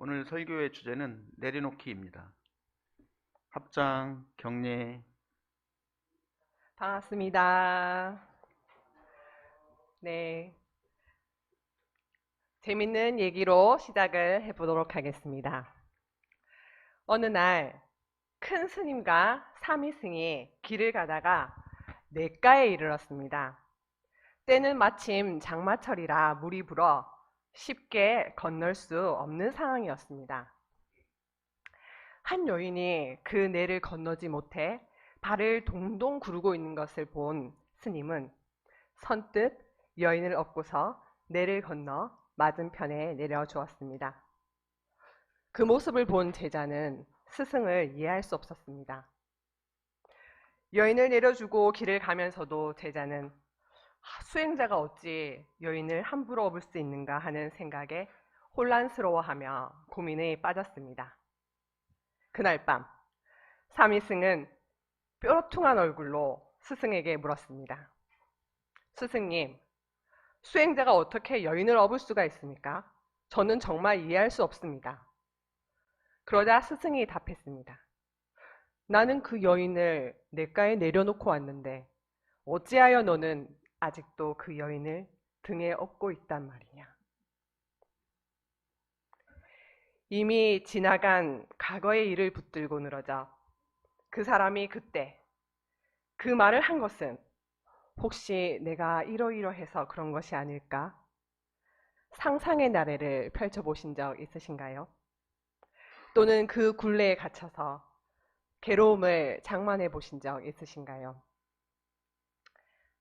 오늘 설교의 주제는 내려놓기입니다. 합장, 경례, 반갑습니다. 네. 재밌는 얘기로 시작을 해보도록 하겠습니다. 어느 날, 큰 스님과 사미승이 길을 가다가 냇가에 이르렀습니다. 때는 마침 장마철이라 물이 불어 쉽게 건널 수 없는 상황이었습니다. 한 여인이 그 내를 건너지 못해 발을 동동 구르고 있는 것을 본 스님은 선뜻 여인을 업고서 내를 건너 맞은편에 내려주었습니다. 그 모습을 본 제자는 스승을 이해할 수 없었습니다. 여인을 내려주고 길을 가면서도 제자는 아, 수행자가 어찌 여인을 함부로 업을 수 있는가 하는 생각에 혼란스러워하며 고민에 빠졌습니다. 그날 밤 사미승은 뾰루퉁한 얼굴로 스승에게 물었습니다. 스승님, 수행자가 어떻게 여인을 업을 수가 있습니까? 저는 정말 이해할 수 없습니다. 그러자 스승이 답했습니다. 나는 그 여인을 냇가에 내려놓고 왔는데 어찌하여 너는 아직도 그 여인을 등에 업고 있단 말이냐. 이미 지나간 과거의 일을 붙들고 늘어져 그 사람이 그때 그 말을 한 것은 혹시 내가 이러이러해서 그런 것이 아닐까? 상상의 나래를 펼쳐보신 적 있으신가요? 또는 그 굴레에 갇혀서 괴로움을 장만해 보신 적 있으신가요?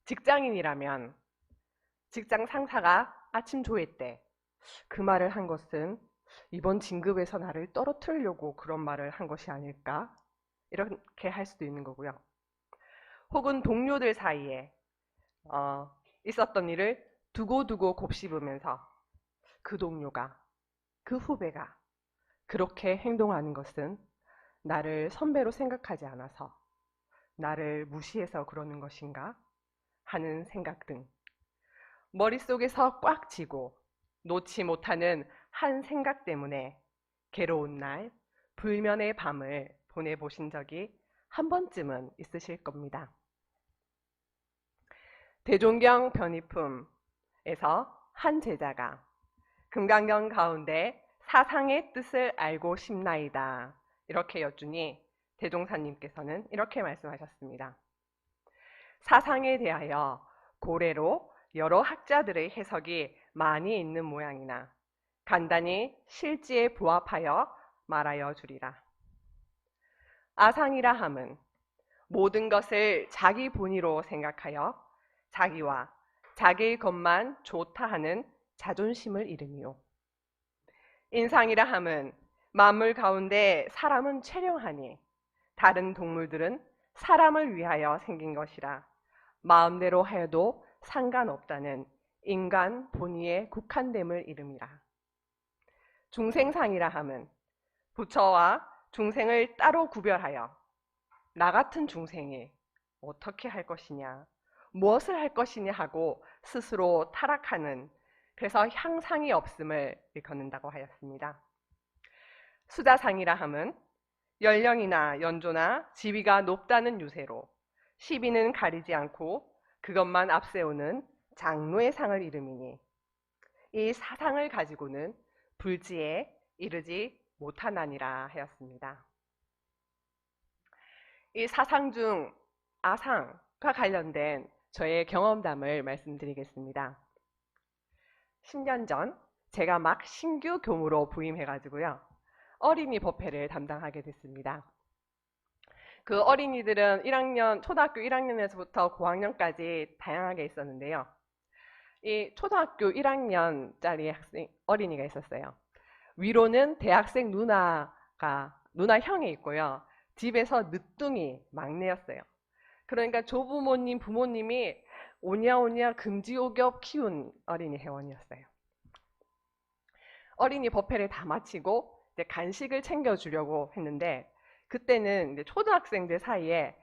직장인이라면 직장 상사가 아침 조회 때 그 말을 한 것은 이번 진급에서 나를 떨어뜨리려고 그런 말을 한 것이 아닐까? 이렇게 할 수도 있는 거고요. 혹은 동료들 사이에 어, 있었던 일을 두고두고 곱씹으면서 그 동료가, 그 후배가 그렇게 행동하는 것은 나를 선배로 생각하지 않아서 나를 무시해서 그러는 것인가 하는 생각 등 머릿속에서 꽉 쥐고 놓지 못하는 한 생각 때문에 괴로운 날, 불면의 밤을 보내보신 적이 한 번쯤은 있으실 겁니다. 대종경 변이품에서 한 제자가 금강경 가운데 사상의 뜻을 알고 싶나이다. 이렇게 여쭈니 대종사님께서는 이렇게 말씀하셨습니다. 사상에 대하여 고래로 여러 학자들의 해석이 많이 있는 모양이나 간단히 실지에 부합하여 말하여 주리라. 아상이라 함은 모든 것을 자기 본위로 생각하여 자기와 자기의 것만 좋다 하는 자존심을 이름이요. 인상이라 함은 만물 가운데 사람은 체령하니 다른 동물들은 사람을 위하여 생긴 것이라 마음대로 하여도 상관없다는 인간 본위의 국한됨을 이름이라. 중생상이라 함은 부처와 중생을 따로 구별하여 나 같은 중생이 어떻게 할 것이냐, 무엇을 할 것이냐 하고 스스로 타락하는 그래서 향상이 없음을 일컫는다고 하였습니다. 수자상이라 함은 연령이나 연조나 지위가 높다는 유세로 시비는 가리지 않고 그것만 앞세우는 장로의 상을 이름이니 이 사상을 가지고는 불지에 이르지 못하나니라 하였습니다. 이 사상 중 아상과 관련된 저의 경험담을 말씀드리겠습니다. 10년 전 제가 막 신규 교무로 부임해가지고요. 어린이 법회를 담당하게 됐습니다. 그 어린이들은 1학년, 초등학교 1학년에서부터 고학년까지 다양하게 있었는데요. 이 초등학교 1학년짜리 학생, 어린이가 있었어요. 위로는 대학생 누나가, 누나 형이 있고요. 집에서 늦둥이 막내였어요. 그러니까 조부모님, 부모님이 오냐오냐 금지오겹 키운 어린이 회원이었어요. 어린이 법회를 다 마치고 간식을 챙겨주려고 했는데 그때는 초등학생들 사이에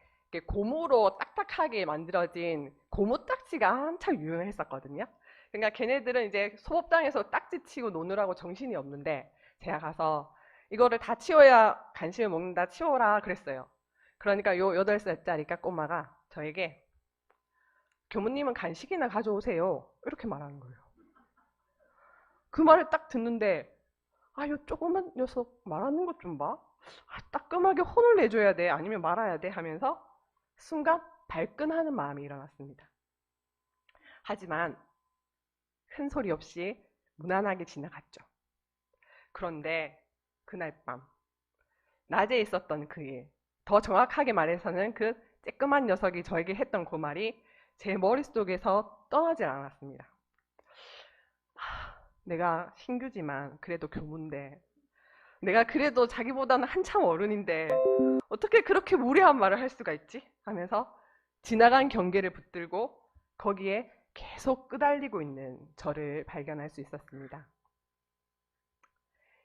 고무로 딱딱하게 만들어진 고무 딱지가 한참 유행을 했었거든요. 그러니까 걔네들은 이제 소법당에서 딱지 치고 노느라고 정신이 없는데 제가 가서 이거를 다 치워야 간식을 먹는다 치워라 그랬어요. 그러니까 요 8살짜리 꼬마가 저에게 교무님은 간식이나 가져오세요. 이렇게 말하는 거예요. 그 말을 딱 듣는데 아, 요 조그만 녀석 말하는 것 좀 봐. 아, 따끔하게 혼을 내줘야 돼. 아니면 말아야 돼. 하면서 순간 발끈하는 마음이 일어났습니다. 하지만 큰 소리 없이 무난하게 지나갔죠. 그런데 그날 밤 낮에 있었던 그 일, 더 정확하게 말해서는 그 쬐끄만 녀석이 저에게 했던 그 말이 제 머릿속에서 떠나질 않았습니다. 하, 내가 신규지만 그래도 교무인데 내가 그래도 자기보다는 한참 어른인데 어떻게 그렇게 무례한 말을 할 수가 있지? 하면서 지나간 경계를 붙들고 거기에 계속 끄달리고 있는 저를 발견할 수 있었습니다.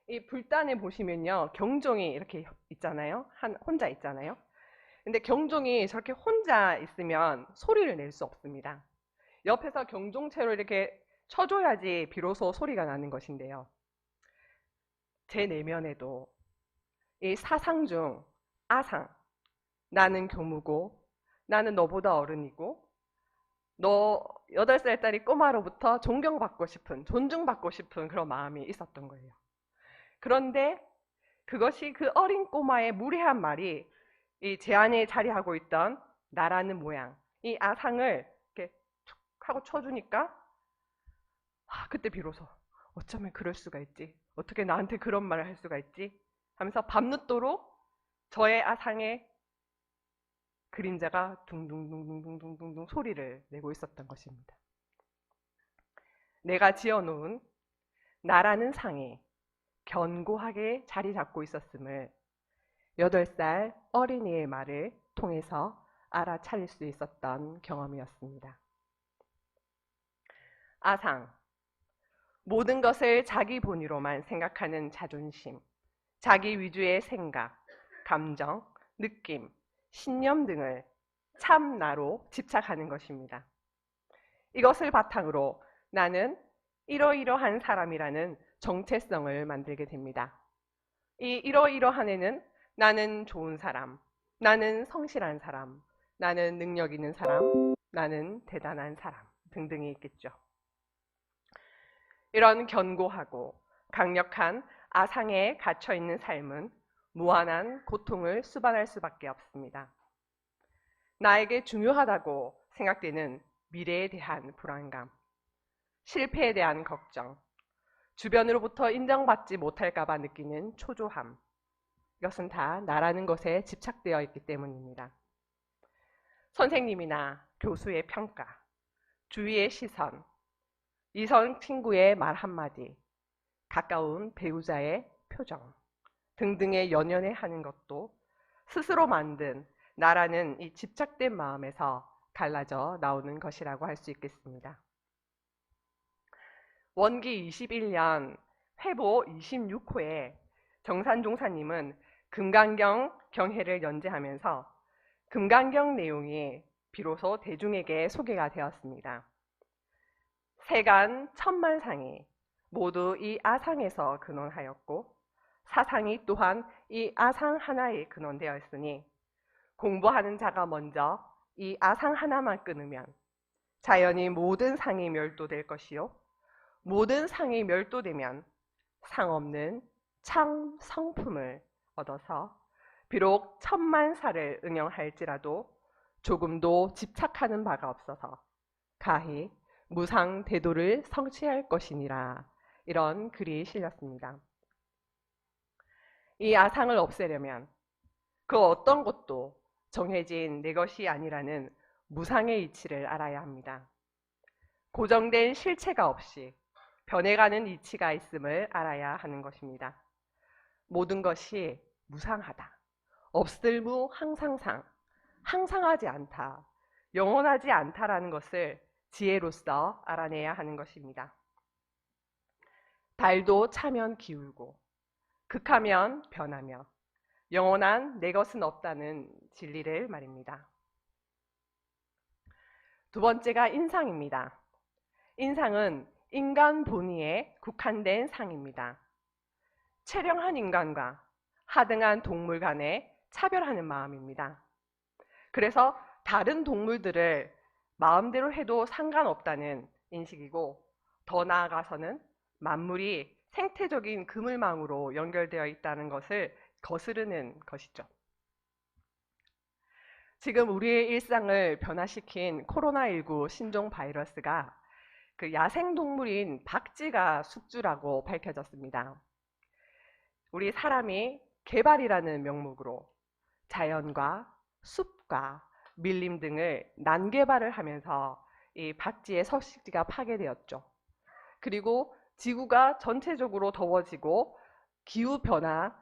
이 불단에 보시면요. 경종이 이렇게 있잖아요. 한 혼자 있잖아요. 근데 경종이 저렇게 혼자 있으면 소리를 낼 수 없습니다. 옆에서 경종체로 이렇게 쳐줘야지 비로소 소리가 나는 것인데요. 제 내면에도 이 사상 중 아상, 나는 교무고, 나는 너보다 어른이고, 너 8살짜리 꼬마로부터 존경받고 싶은, 존중받고 싶은 그런 마음이 있었던 거예요. 그런데 그것이 그 어린 꼬마의 무례한 말이 이 제 안에 자리하고 있던 나라는 모양, 이 아상을 이렇게 툭 하고 쳐주니까 아, 그때 비로소 어쩌면 그럴 수가 있지. 어떻게 나한테 그런 말을 할 수가 있지? 하면서 밤늦도록 저의 아상의 그림자가 둥둥둥둥둥둥둥 소리를 내고 있었던 것입니다. 내가 지어놓은 나라는 상에 견고하게 자리 잡고 있었음을 8살 어린이의 말을 통해서 알아차릴 수 있었던 경험이었습니다. 아상. 모든 것을 자기 본위로만 생각하는 자존심, 자기 위주의 생각, 감정, 느낌, 신념 등을 참나로 집착하는 것입니다. 이것을 바탕으로 나는 이러이러한 사람이라는 정체성을 만들게 됩니다. 이 이러이러한에는 나는 좋은 사람, 나는 성실한 사람, 나는 능력 있는 사람, 나는 대단한 사람 등등이 있겠죠. 이런 견고하고 강력한 아상에 갇혀 있는 삶은 무한한 고통을 수반할 수밖에 없습니다. 나에게 중요하다고 생각되는 미래에 대한 불안감, 실패에 대한 걱정, 주변으로부터 인정받지 못할까봐 느끼는 초조함. 이것은 다 나라는 것에 집착되어 있기 때문입니다. 선생님이나 교수의 평가, 주위의 시선, 이성 친구의 말 한마디, 가까운 배우자의 표정 등등의 연연해 하는 것도 스스로 만든 나라는 이 집착된 마음에서 갈라져 나오는 것이라고 할 수 있겠습니다. 원기 21년 회보 26호에 정산종사님은 금강경 경해를 연재하면서 금강경 내용이 비로소 대중에게 소개가 되었습니다. 세간 천만상이 모두 이 아상에서 근원하였고 사상이 또한 이 아상 하나에 근원되어 있으니 공부하는 자가 먼저 이 아상 하나만 끊으면 자연히 모든 상이 멸도될 것이요 모든 상이 멸도되면 상 없는 참 성품을 얻어서 비록 천만사를 응용할지라도 조금도 집착하는 바가 없어서 가히 무상 대도를 성취할 것이니라 이런 글이 실렸습니다. 이 아상을 없애려면 그 어떤 것도 정해진 내 것이 아니라는 무상의 이치를 알아야 합니다. 고정된 실체가 없이 변해가는 이치가 있음을 알아야 하는 것입니다. 모든 것이 무상하다. 없을무 항상상, 항상하지 않다. 영원하지 않다라는 것을 지혜로서 알아내야 하는 것입니다. 달도 차면 기울고, 극하면 변하며, 영원한 내 것은 없다는 진리를 말입니다. 두 번째가 인상입니다. 인상은 인간 본위에 국한된 상입니다. 체령한 인간과 하등한 동물 간에 차별하는 마음입니다. 그래서 다른 동물들을 마음대로 해도 상관없다는 인식이고 더 나아가서는 만물이 생태적인 그물망으로 연결되어 있다는 것을 거스르는 것이죠. 지금 우리의 일상을 변화시킨 코로나19 신종 바이러스가 그 야생동물인 박쥐가 숙주라고 밝혀졌습니다. 우리 사람이 개발이라는 명목으로 자연과 숲과 밀림 등을 난개발을 하면서 이 박쥐의 서식지가 파괴되었죠. 그리고 지구가 전체적으로 더워지고 기후 변화가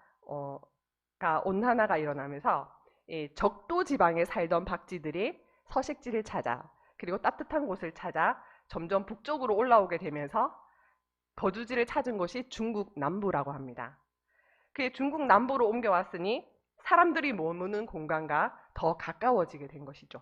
온난화가 일어나면서 이 적도 지방에 살던 박쥐들이 서식지를 찾아 그리고 따뜻한 곳을 찾아 점점 북쪽으로 올라오게 되면서 거주지를 찾은 곳이 중국 남부라고 합니다. 그 중국 남부로 옮겨왔으니 사람들이 머무는 공간과 더 가까워지게 된 것이죠.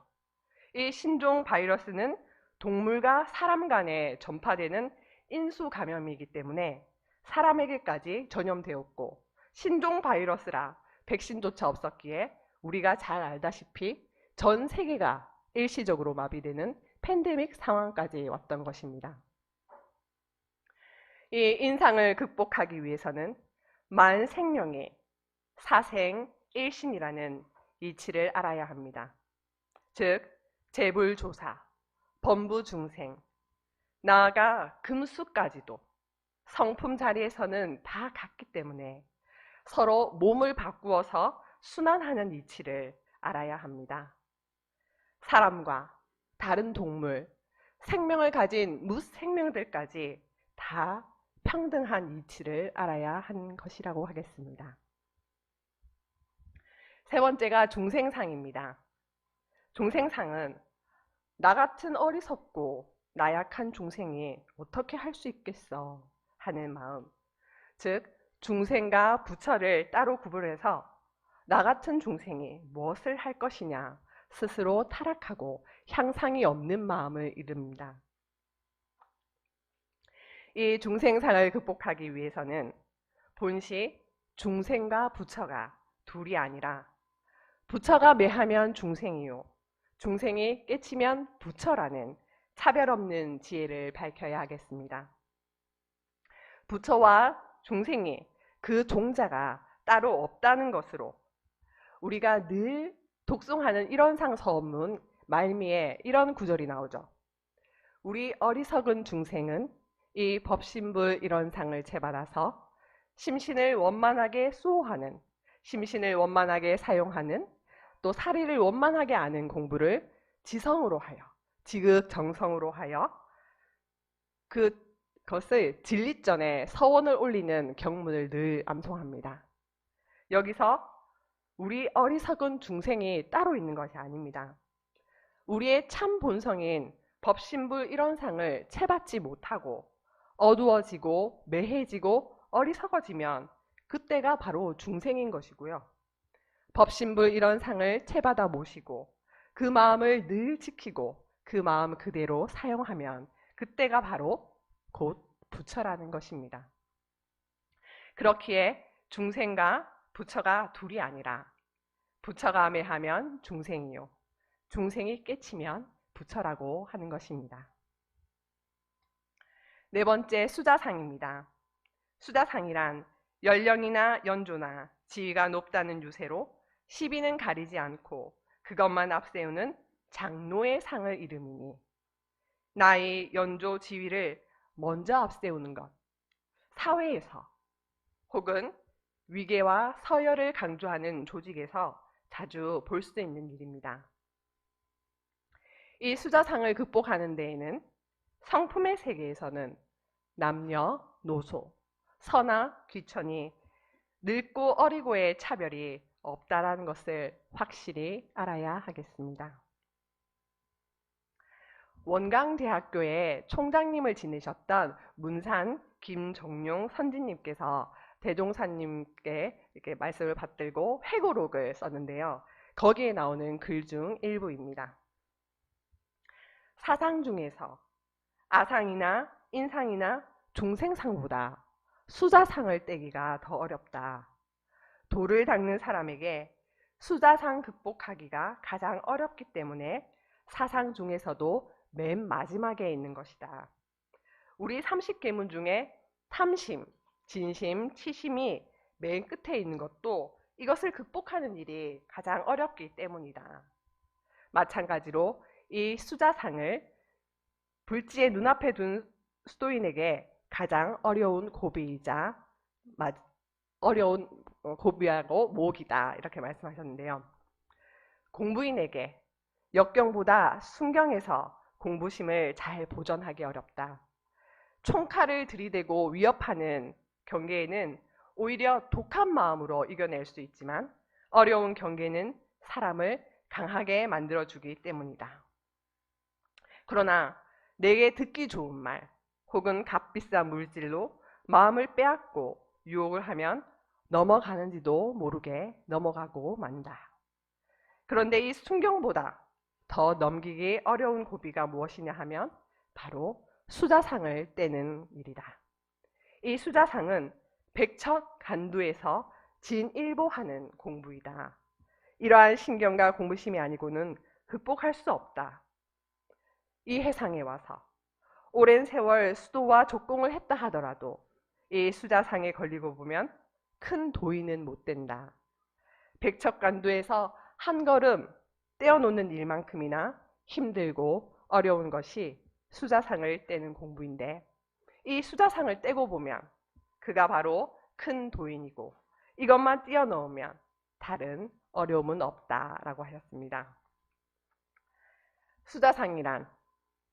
이 신종 바이러스는 동물과 사람 간에 전파되는 인수 감염이기 때문에 사람에게까지 전염되었고 신종 바이러스라 백신조차 없었기에 우리가 잘 알다시피 전 세계가 일시적으로 마비되는 팬데믹 상황까지 왔던 것입니다. 이 인상을 극복하기 위해서는 만 생명의 사생 일신이라는 이치를 알아야 합니다. 즉 재불조사, 범부중생, 나아가 금수까지도 성품 자리에서는 다 같기 때문에 서로 몸을 바꾸어서 순환하는 이치를 알아야 합니다. 사람과 다른 동물, 생명을 가진 무생명들까지 다 평등한 이치를 알아야 한 것이라고 하겠습니다. 세 번째가 중생상입니다. 중생상은 나 같은 어리석고 나약한 중생이 어떻게 할 수 있겠어 하는 마음. 즉, 중생과 부처를 따로 구분해서 나 같은 중생이 무엇을 할 것이냐 스스로 타락하고 향상이 없는 마음을 이릅니다. 이 중생상을 극복하기 위해서는 본시 중생과 부처가 둘이 아니라 부처가 매하면 중생이요 중생이 깨치면 부처라는 차별 없는 지혜를 밝혀야 하겠습니다. 부처와 중생이 그 종자가 따로 없다는 것으로 우리가 늘 독송하는 일원상 서문 말미에 이런 구절이 나오죠. 우리 어리석은 중생은 이 법신불 일원상을 채받아서 심신을 원만하게 수호하는 심신을 원만하게 사용하는 또 사리를 원만하게 아는 공부를 지성으로 하여 지극정성으로 하여 그것을 진리전에 서원을 올리는 경문을 늘 암송합니다. 여기서 우리 어리석은 중생이 따로 있는 것이 아닙니다. 우리의 참 본성인 법신불 일원상을 채받지 못하고 어두워지고 매해지고 어리석어지면 그때가 바로 중생인 것이고요. 법신불 일원상을 채받아 모시고 그 마음을 늘 지키고 그 마음 그대로 사용하면 그때가 바로 곧 부처라는 것입니다. 그렇기에 중생과 부처가 둘이 아니라 부처가 매하면 중생이요. 중생이 깨치면 부처라고 하는 것입니다. 네 번째 수자상입니다. 수자상이란 연령이나 연조나 지위가 높다는 유세로 시비는 가리지 않고 그것만 앞세우는 장로의 상을 이름이니 나이, 연조, 지위를 먼저 앞세우는 것, 사회에서 혹은 위계와 서열을 강조하는 조직에서 자주 볼 수 있는 일입니다. 이 수자상을 극복하는 데에는 성품의 세계에서는 남녀, 노소, 서나, 귀천이 늙고 어리고의 차별이 없다라는 것을 확실히 알아야 하겠습니다. 원강대학교의 총장님을 지내셨던 문산 김정용 선진님께서 대종사님께 이렇게 말씀을 받들고 회고록을 썼는데요. 거기에 나오는 글 중 일부입니다. 사상 중에서 아상이나 인상이나 중생상보다 수자상을 떼기가 더 어렵다. 돌을 닦는 사람에게 수자상 극복하기가 가장 어렵기 때문에 사상 중에서도 맨 마지막에 있는 것이다. 우리 30계문 중에 탐심, 진심, 치심이 맨 끝에 있는 것도 이것을 극복하는 일이 가장 어렵기 때문이다. 마찬가지로 이 수자상을 불지의 눈앞에 둔 수도인에게 가장 어려운 고비이자 마- 어려운 어, 고비하고 목이다 이렇게 말씀하셨는데요. 공부인에게 역경보다 순경에서 공부심을 잘 보존하기 어렵다. 총칼을 들이대고 위협하는 경계에는 오히려 독한 마음으로 이겨낼 수 있지만 어려운 경계는 사람을 강하게 만들어주기 때문이다. 그러나 내게 듣기 좋은 말 혹은 값비싼 물질로 마음을 빼앗고 유혹을 하면 넘어가는지도 모르게 넘어가고 만다. 그런데 이 순경보다 더 넘기기 어려운 고비가 무엇이냐 하면 바로 수자상을 떼는 일이다. 이 수자상은 백척 간두에서 진일보하는 공부이다. 이러한 신경과 공부심이 아니고는 극복할 수 없다. 이 해상에 와서 오랜 세월 수도와 족공을 했다 하더라도 이 수자상에 걸리고 보면 큰 도인은 못 된다. 백척간두에서 한 걸음 떼어놓는 일만큼이나 힘들고 어려운 것이 수자상을 떼는 공부인데 이 수자상을 떼고 보면 그가 바로 큰 도인이고 이것만 띄어넣으면 다른 어려움은 없다라고 하셨습니다. 수자상이란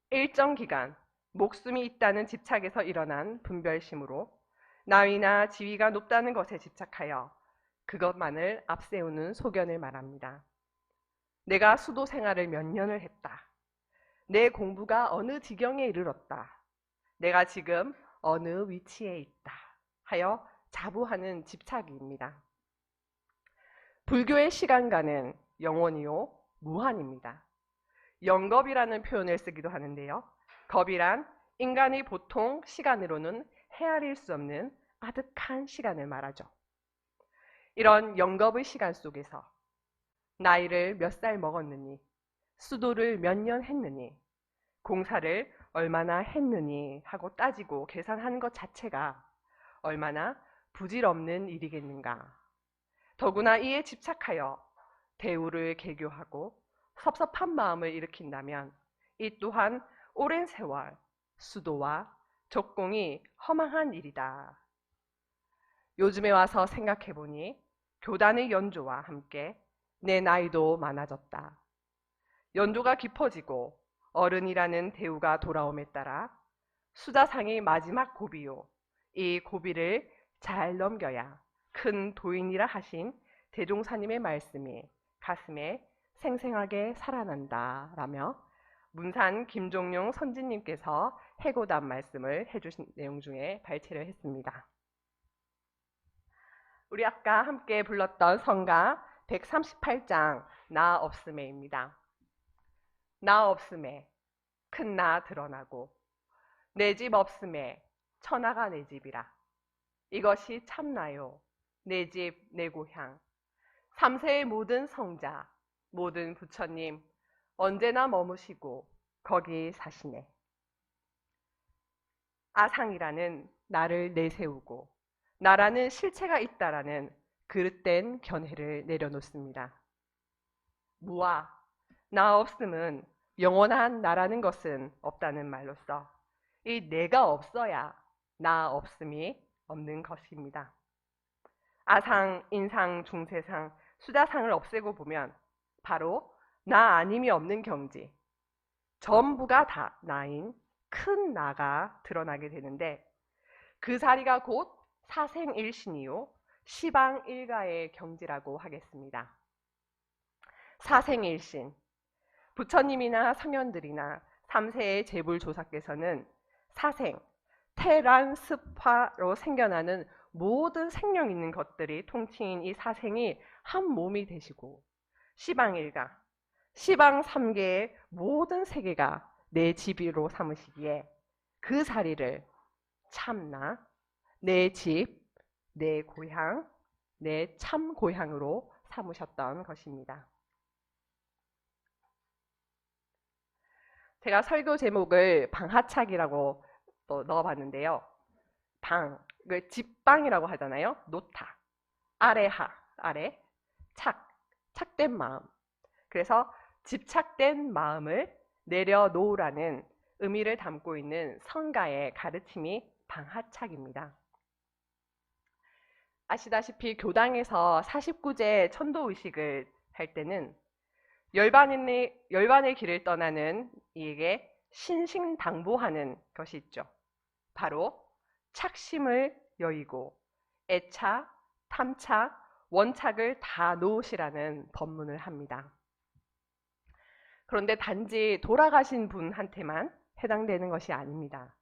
일정 기간 목숨이 있다는 집착에서 일어난 분별심으로 나위나 지위가 높다는 것에 집착하여 그것만을 앞세우는 소견을 말합니다. 내가 수도 생활을 몇 년을 했다. 내 공부가 어느 지경에 이르렀다. 내가 지금 어느 위치에 있다. 하여 자부하는 집착입니다. 불교의 시간과는 영원이요 무한입니다. 영겁이라는 표현을 쓰기도 하는데요. 겁이란 인간이 보통 시간으로는 헤아릴 수 없는 아득한 시간을 말하죠. 이런 영겁의 시간 속에서 나이를 몇 살 먹었느니, 수도를 몇 년 했느니, 공사를 얼마나 했느니 하고 따지고 계산하는 것 자체가 얼마나 부질없는 일이겠는가. 더구나 이에 집착하여 대우를 개교하고 섭섭한 마음을 일으킨다면 이 또한 오랜 세월 수도와 적공이 허망한 일이다. 요즘에 와서 생각해 보니 교단의 연조와 함께 내 나이도 많아졌다. 연조가 깊어지고 어른이라는 대우가 돌아옴에 따라 수자상이 마지막 고비요. 이 고비를 잘 넘겨야 큰 도인이라 하신 대종사님의 말씀이 가슴에 생생하게 살아난다. 라며 문산 김종용 선진님께서 해고담 말씀을 해주신 내용 중에 발췌를 했습니다. 우리 아까 함께 불렀던 성가 138장 나 없음에입니다. 나 없음에 큰 나 드러나고 내 집 없음에 천하가 내 집이라 이것이 참나요 내 집 내 고향 삼세의 모든 성자 모든 부처님 언제나 머무시고 거기 사시네 아상이라는 나를 내세우고 나라는 실체가 있다라는 그릇된 견해를 내려놓습니다. 무아, 나 없음은 영원한 나라는 것은 없다는 말로써 이 내가 없어야 나 없음이 없는 것입니다. 아상, 인상, 중세상, 수자상을 없애고 보면 바로 나 아님이 없는 경지, 전부가 다 나인 큰 나가 드러나게 되는데 그 자리가 곧 사생일신이요. 시방일가의 경지라고 하겠습니다. 사생일신. 부처님이나 성현들이나 3세의 제불조사께서는 사생, 습화로 생겨나는 모든 생명 있는 것들이 통칭인 이 사생이 한 몸이 되시고 시방일가, 시방 3계의 모든 세계가 내 집으로 삼으시기에 그 자리를 참나, 내 집, 내 고향, 내 참 고향으로 삼으셨던 것입니다. 제가 설교 제목을 방하착이라고 또 넣어봤는데요. 방, 그 집방이라고 하잖아요. 놓다. 아래하, 아래, 착, 착된 마음. 그래서 집착된 마음을 내려놓으라는 의미를 담고 있는 성가의 가르침이 방하착입니다. 아시다시피 교당에서 49제 천도 의식을 할 때는 열반의, 열반의 길을 떠나는 이에게 신신당부하는 것이 있죠. 바로 착심을 여의고 애착, 탐착, 원착을 다 놓으시라는 법문을 합니다. 그런데 단지 돌아가신 분한테만 해당되는 것이 아닙니다.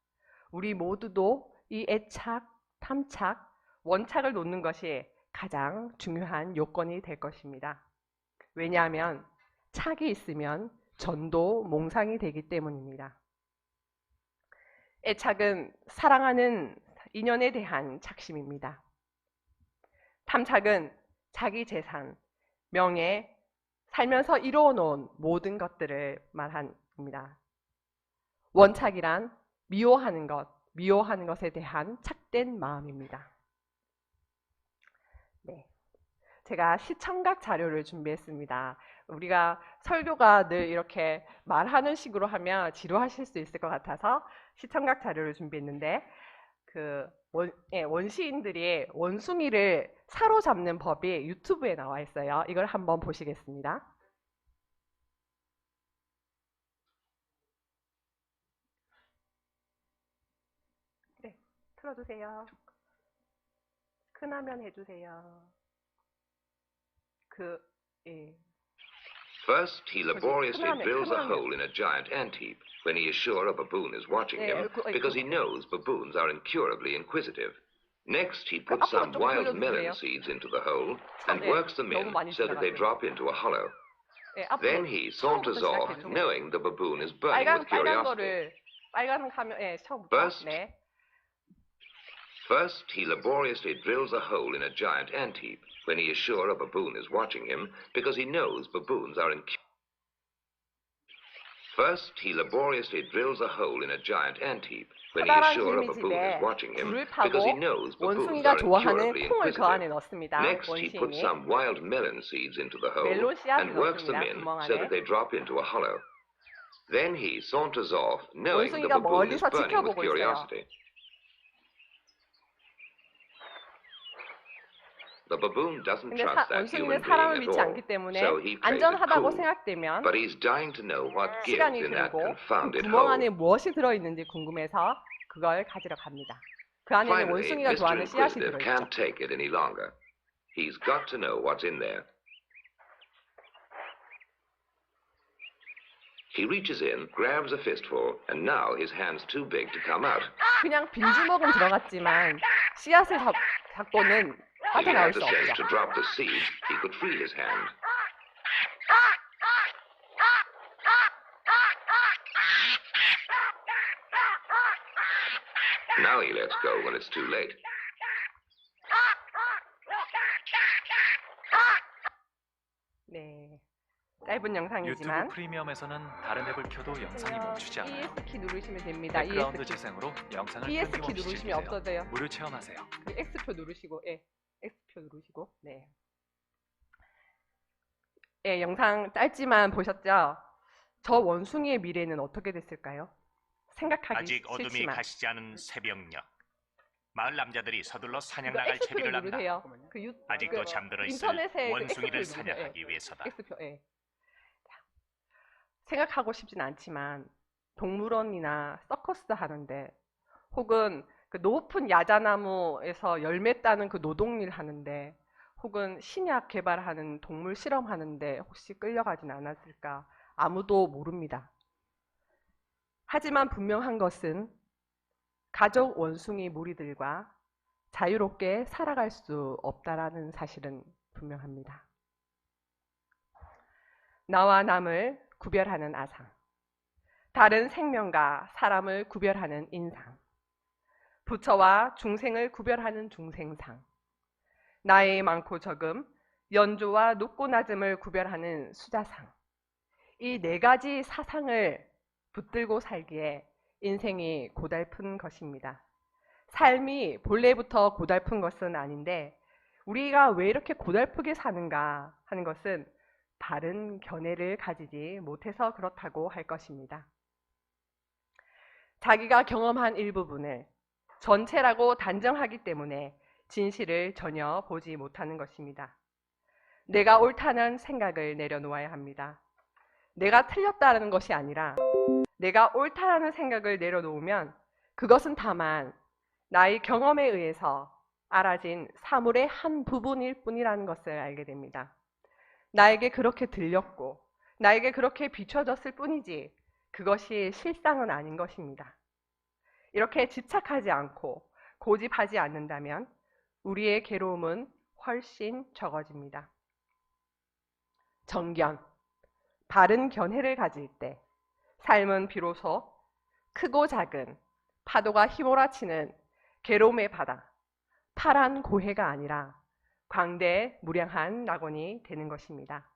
우리 모두도 이 애착, 탐착, 원착을 놓는 것이 가장 중요한 요건이 될 것입니다. 왜냐하면 착이 있으면 전도 몽상이 되기 때문입니다. 애착은 사랑하는 인연에 대한 착심입니다. 탐착은 자기 재산, 명예, 살면서 이루어 놓은 모든 것들을 말합니다. 원착이란 미워하는 것, 미워하는 것에 대한 착된 마음입니다. 네. 제가 시청각 자료를 준비했습니다. 우리가 설교가 늘 이렇게 말하는 식으로 하면 지루하실 수 있을 것 같아서 시청각 자료를 준비했는데 그 원, 예, 원시인들이 원숭이를 사로잡는 법이 유튜브에 나와 있어요. 이걸 한번 보시겠습니다. 네, 틀어주세요. 큰 화면 해주세요. 그, 예. First, he laboriously Come on, drills come a on. hole in a giant ant heap when he is sure a baboon is watching Yeah, him, go- uh, because go- he knows baboons are incurably inquisitive. Next, he 그 puts 앞으로 some 좀 wild 돌려주세요. melon seeds into the hole and 네, works them 너무 in 많이 so that they 지나갔어요. drop into a hollow. 예, 앞으로 Then he saunters 처음부터 off, 시작해주세요. knowing the baboon is burning 빨간 with 빨간 curiosity. 거를 빨간 화면 예 처음부터 First, 네 First, he laboriously drills a hole in a giant ant heap when he is sure a baboon is watching him, because he knows baboons are in. First, he laboriously drills a hole in a giant ant heap when he is 커다란 sure a baboon 기미집에 is watching him, 불을 because he 파고 knows baboons 원숭이가 are 좋아하는 incurably 콩을 그 안에 inquisitive. 넣습니다. Next, he puts 원시인이 some wild melon seeds into the hole 멜론 씨앗을 and works them 넣습니다. in 구멍 so 안에. that they drop into a hollow. Then he saunters off, knowing the 원숭이가 baboon is 멀리서 burning with 지켜보고 있어요. curiosity. The baboon doesn't 근데 trust 사, that human 원숭이는 being 사람을 at 믿지 all, 않기 때문에 so he plays it 안전하다고 cool. 생각되면 But he's dying to know what gives 시간이 in that 들고 그 confounded 구멍 hole. 안에 무엇이 들어있는지 궁금해서 그걸 가지러 갑니다. 그 안에는 Finally, 원숭이가 Mr. 좋아하는 씨앗이 Inquisitive 들어있죠. can't take it any longer. He's got to know what's in there. He reaches in, grabs a fistful, and now his hand's too big to come out. 그냥 빈주먹은 들어갔지만 씨앗을 잡, 잡고는 If he had the 수 sense 없죠. to drop the seed, he could free his hand. Now he lets go when it's too late. 네, 짧은 유튜브 영상이지만 프리미엄에서는 다른 앱을 켜도 영상이 멈추지 않아요. ES 키 누르시면 됩니다. 백그라운드 ES 키, 재생으로 영상을 ES 키 끊김없이 누르시면 즐기세요. 없어져요. 무료 체험하세요. 그 X표 누르시고, 예, X표 누르시고, 네. 예, 영상 짧지만 보셨죠? 저 원숭이의 미래는 어떻게 됐을까요? 생각하기 아직 어둠이 싫지만. 가시지 않은 새벽녘 마을 남자들이 서둘러 사냥 나갈 X표를 채비를 한다 누르세요. 그 유, 아직도 그 잠들어 있을 인터넷에 그 원숭이를 X표를 누르세요. 사냥하기 위해서다 X표, 예. 자, 생각하고 싶진 않지만 동물원이나 서커스 하는데 혹은 그 높은 야자나무에서 열매 따는 그 노동일 하는데 혹은 신약 개발하는 동물 실험하는데 혹시 끌려가진 않았을까 아무도 모릅니다. 하지만 분명한 것은 가족 원숭이 무리들과 자유롭게 살아갈 수 없다라는 사실은 분명합니다. 나와 남을 구별하는 아상, 다른 생명과 사람을 구별하는 인상, 부처와 중생을 구별하는 중생상, 나이 많고 적음, 연조와 높고 낮음을 구별하는 수자상, 이 네 가지 사상을 붙들고 살기에 인생이 고달픈 것입니다. 삶이 본래부터 고달픈 것은 아닌데 우리가 왜 이렇게 고달프게 사는가 하는 것은 바른 견해를 가지지 못해서 그렇다고 할 것입니다. 자기가 경험한 일부분을 전체라고 단정하기 때문에 진실을 전혀 보지 못하는 것입니다. 내가 옳다는 생각을 내려놓아야 합니다. 내가 틀렸다는 것이 아니라 내가 옳다라는 생각을 내려놓으면 그것은 다만 나의 경험에 의해서 알아진 사물의 한 부분일 뿐이라는 것을 알게 됩니다. 나에게 그렇게 들렸고 나에게 그렇게 비춰졌을 뿐이지 그것이 실상은 아닌 것입니다. 이렇게 집착하지 않고 고집하지 않는다면 우리의 괴로움은 훨씬 적어집니다. 정견, 바른 견해를 가질 때 삶은 비로소 크고 작은 파도가 휘몰아치는 괴로움의 바다, 파란 고해가 아니라 광대 무량한 낙원이 되는 것입니다.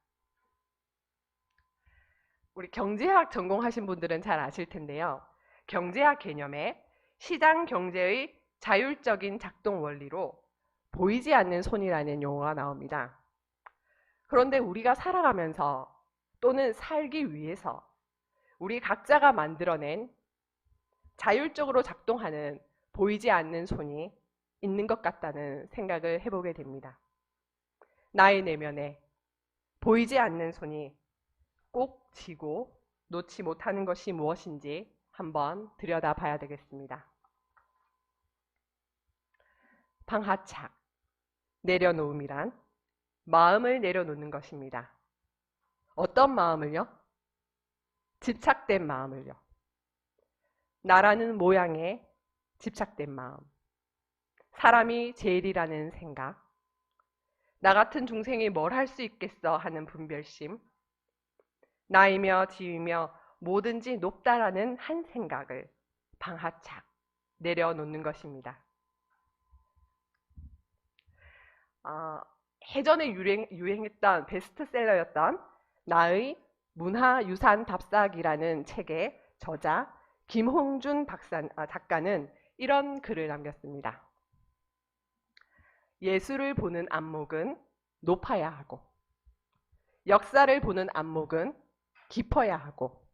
우리 경제학 전공하신 분들은 잘 아실 텐데요. 경제학 개념에 시장 경제의 자율적인 작동 원리로 보이지 않는 손이라는 용어가 나옵니다. 그런데 우리가 살아가면서 또는 살기 위해서 우리 각자가 만들어낸 자율적으로 작동하는 보이지 않는 손이 있는 것 같다는 생각을 해보게 됩니다. 나의 내면에 보이지 않는 손이 꼭 쥐고 놓지 못하는 것이 무엇인지 한번 들여다봐야 되겠습니다. 방하착, 내려놓음이란 마음을 내려놓는 것입니다. 어떤 마음을요? 집착된 마음을요. 나라는 모양에 집착된 마음. 사람이 제일이라는 생각. 나 같은 중생이 뭘 할 수 있겠어 하는 분별심. 나이며 지위며 뭐든지 높다라는 한 생각을 방하착 내려놓는 것입니다. 어, 해전에 유행, 유행했던 베스트셀러였던 나의 문화유산 답사기라는 책의 저자 김홍준 박사, 아, 작가는 이런 글을 남겼습니다. 예술을 보는 안목은 높아야 하고 역사를 보는 안목은 깊어야 하고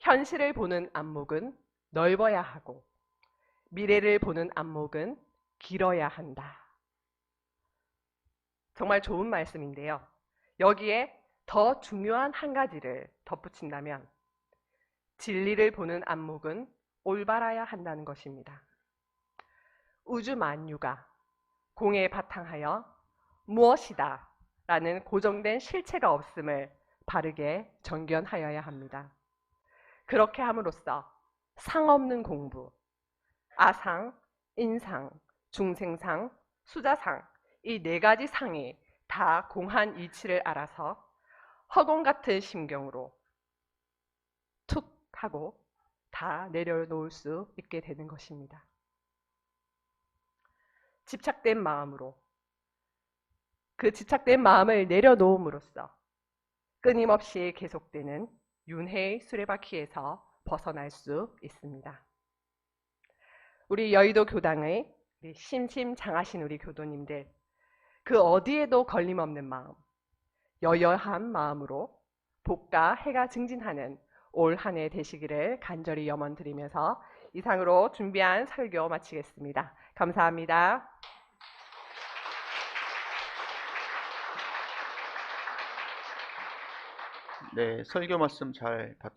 현실을 보는 안목은 넓어야 하고 미래를 보는 안목은 길어야 한다. 정말 좋은 말씀인데요. 여기에 더 중요한 한 가지를 덧붙인다면 진리를 보는 안목은 올바라야 한다는 것입니다. 우주 만유가 공에 바탕하여 무엇이다 라는 고정된 실체가 없음을 바르게 정견하여야 합니다. 그렇게 함으로써 상 없는 공부, 아상, 인상, 중생상, 수자상 이 네 가지 상이 다 공한 이치를 알아서 허공 같은 심경으로 툭 하고 다 내려놓을 수 있게 되는 것입니다. 집착된 마음으로 그 집착된 마음을 내려놓음으로써 끊임없이 계속되는 윤회의 수레바퀴에서 벗어날 수 있습니다. 우리 여의도 교당의 심심장하신 우리 교도님들 그 어디에도 걸림없는 마음, 여여한 마음으로 복과 해가 증진하는 올 한 해 되시기를 간절히 염원드리면서 이상으로 준비한 설교 마치겠습니다. 감사합니다. 네, 설교 말씀 잘 받들었습니다.